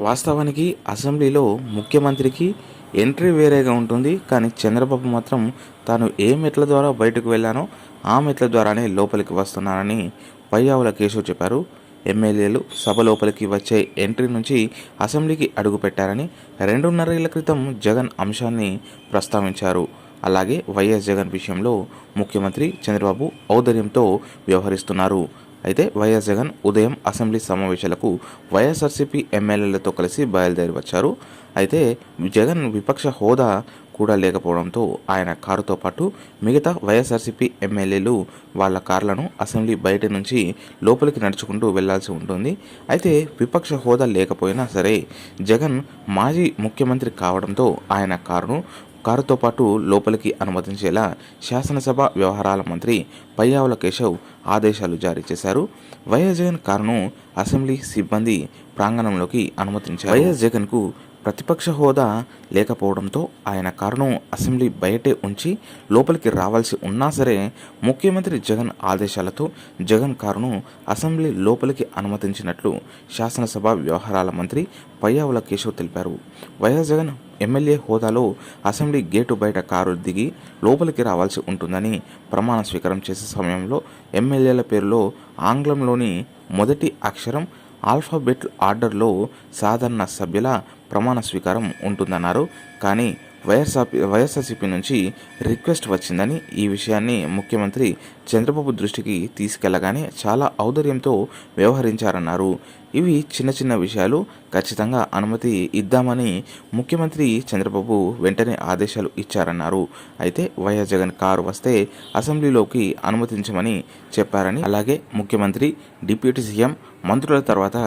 వాస్తవానికి అసెంబ్లీలో ముఖ్యమంత్రికి ఎంట్రీ వేరేగా ఉంటుంది కానీ చంద్రబాబు మాత్రం తాను ఏ మెట్ల ద్వారా బయటకు వెళ్ళానో ఆ మెట్ల ద్వారానే లోపలికి వస్తున్నానని పయ్యావుల కేశవ్ చెప్పారు. ఎమ్మెల్యేలు సభ లోపలికి వచ్చే ఎంట్రీ నుంచి అసెంబ్లీకి అడుగుపెట్టారని రెండున్నరేళ్ళ క్రితం జగన్ అంశాన్ని ప్రస్తావించారు. అలాగే వైఎస్ జగన్ విషయంలో ముఖ్యమంత్రి చంద్రబాబు ఔదర్యంతో వ్యవహరిస్తున్నారు. అయితే వైఎస్ జగన్ ఉదయం అసెంబ్లీ సమావేశాలకు వైఎస్ఆర్సీపీ ఎమ్మెల్యేలతో కలిసి బయలుదేరి వచ్చారు. అయితే జగన్ విపక్ష హోదా కూడా లేకపోవడంతో ఆయన కారుతో పాటు మిగతా వైఎస్ఆర్సీపీ ఎమ్మెల్యేలు వాళ్ళ కార్లను అసెంబ్లీ బయట నుంచి లోపలికి నడుచుకుంటూ వెళ్ళాల్సి ఉంటుంది. అయితే విపక్ష హోదా లేకపోయినా సరే జగన్ మాజీ ముఖ్యమంత్రి కావడంతో ఆయన కారును కారుతో పాటు లోపలికి అనుమతించేలా శాసనసభ వ్యవహారాల మంత్రి పయ్యావుల కేశవ్ ఆదేశాలు జారీ చేశారు. వైఎస్ జగన్ కారును అసెంబ్లీ సిబ్బంది ప్రాంగణంలోకి అనుమతించారు. వైఎస్ జగన్కు ప్రతిపక్ష హోదా లేకపోవడంతో ఆయన కారును అసెంబ్లీ బయటే ఉంచి లోపలికి రావాల్సి ఉన్నా సరే ముఖ్యమంత్రి జగన్ ఆదేశాలతో జగన్ కారును అసెంబ్లీ లోపలికి అనుమతించినట్లు శాసనసభ వ్యవహారాల మంత్రి పయ్యావుల కేశవ్ తెలిపారు. వైఎస్ జగన్ ఎమ్మెల్యే హోదాలో అసెంబ్లీ గేటు బయట కారు దిగి లోపలికి రావాల్సి ఉంటుందని ప్రమాణ స్వీకారం చేసే సమయంలో ఎమ్మెల్యేల పేరులో ఆంగ్లంలోని మొదటి అక్షరం ఆల్ఫాబెట్ ఆర్డర్లో సాధారణ సభ్యుల ప్రమాణ స్వీకారం ఉంటుందన్నారు. కానీ వైఎస్ఆర్ వైఎస్ఆర్సీపీ నుంచి రిక్వెస్ట్ వచ్చిందని ఈ విషయాన్ని ముఖ్యమంత్రి చంద్రబాబు దృష్టికి తీసుకెళ్ళగానే చాలా ఔదర్యంతో వ్యవహరించారన్నారు. ఇవి చిన్న చిన్న విషయాలు ఖచ్చితంగా అనుమతి ఇద్దామని ముఖ్యమంత్రి చంద్రబాబు వెంటనే ఆదేశాలు ఇచ్చారన్నారు. అయితే వైఎస్ జగన్ కారు వస్తే అసెంబ్లీలోకి అనుమతించమని చెప్పారని అలాగే ముఖ్యమంత్రి డిప్యూటీ సీఎం మంత్రుల తర్వాత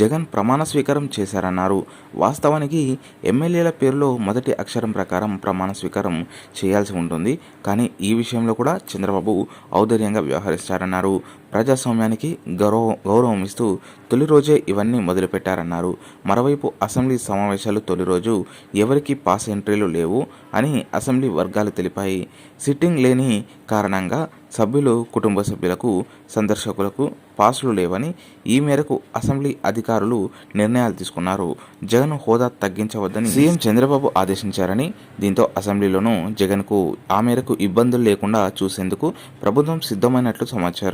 జగన్ ప్రమాణ స్వీకారం చేశారన్నారు. వాస్తవానికి ఎమ్మెల్యేల పేరులో మొదటి అక్షరం ప్రకారం ప్రమాణ స్వీకారం చేయాల్సి ఉంటుంది. కానీ ఈ విషయంలో కూడా చంద్రబాబు ఔదర్యంగా వ్యవహరిస్తారన్నారు. ప్రజాస్వామ్యానికి గౌరవ గౌరవం ఇస్తూ తొలి రోజు ఇవన్నీ మొదలుపెట్టారన్నారు. మరోవైపు అసెంబ్లీ సమావేశాలు తొలి రోజు ఎవరికి పాస్ ఎంట్రీలు లేవు అని అసెంబ్లీ వర్గాలు తెలిపాయి. సిట్టింగ్ లేని కారణంగా సభ్యులు కుటుంబ సభ్యులకు సందర్శకులకు పాసులు లేవని ఈ మేరకు అసెంబ్లీ అధికారులు నిర్ణయాలు తీసుకున్నారు. జగన్ హోదా తగ్గించవద్దని సీఎం చంద్రబాబు ఆదేశించారని దీంతో అసెంబ్లీలోనూ జగన్కు ఆ మేరకు ఇబ్బందులు లేకుండా చూసేందుకు ప్రభుత్వం సిద్ధమైనట్లు సమాచారం